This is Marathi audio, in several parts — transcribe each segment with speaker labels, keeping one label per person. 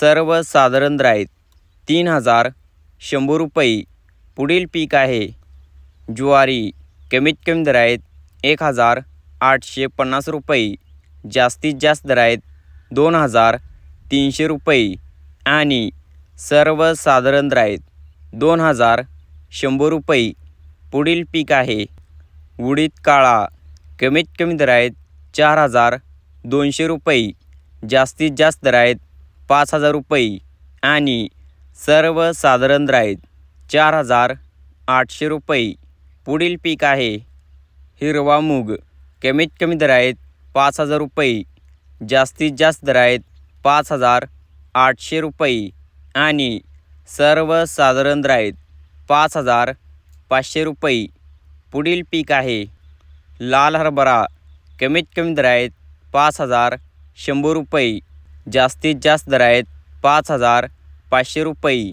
Speaker 1: सर्वसाधारण साधारण आहेत तीन हजार शंभर रुपये. पुढील पीक आहे. ज्वारी कमीत कमी दर आहेत एक हजार आठशे पन्नास रुपये. जास्तीत जास्त दर आहेत दोन हजार तीनशे रुपये. आणि सर्वसाधारण साधारण आहेत दोन हजार शंभर रुपये. पुढील पीक आहे. उडीद काळा कमीत कमी दर आहेत चार हजार दोनशे रुपये. जास्तीत जास्त दर आहेत पाच हजार रुपये आणि सर्वसाधारण दर आहेत चार हजार आठशे रुपये. पुढील पीक आहे हिरवा मूग. कमीत कमी दर आहेत पाच हजार रुपये. जास्तीत जास्त दर आहेत पाच हजार आठशे रुपये. आणि सर्वसाधारण दर आहेत पाच हजार पाचशे रुपये. पुढील पीक आहे लाल हरभरा. कमीत कमी दर आहेत पाच हजार शंभर रुपये. जास्तीत जास्त दर आहेत पाच हजार पाचशे रुपये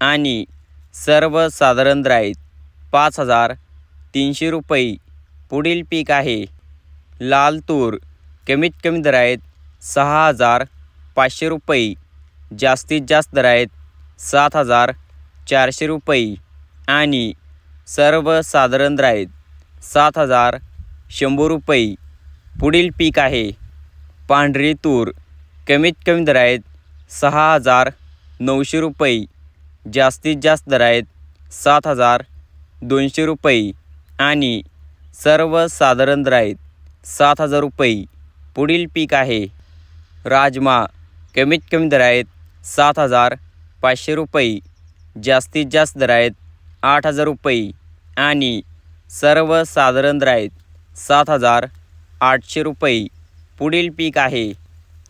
Speaker 1: आणि सर्वसाधारण दर आहेत पाच हजार तीनशे रुपये. पुढील पीक आहे लाल तूर कमीत कमी दर आहेत सहा हजार पाचशे रुपये. जास्तीत जास्त दर आहेत सात हजार चारशे रुपये. आणि सर्वसाधारण दर आहेत सात हजार शंभर रुपये. पुढील पीक आहे पांढरी तूर. कमीत कमी दर आहेत सहा हजार नऊशे रुपये. जास्तीत जास्त दर आहेत सात हजार दोनशे रुपये. आणि सर्वसाधारण दर आहेत सात हजार रुपये. पुढील पीक आहे राजमा. कमीत कमी दर आहेत सात हजार पाचशे रुपये. जास्तीत जास्त दर आहेत आठ हजार रुपये. आणि सर्वसाधारण दर आहेत सात हजार आठशे रुपये. पुढील पीक आहे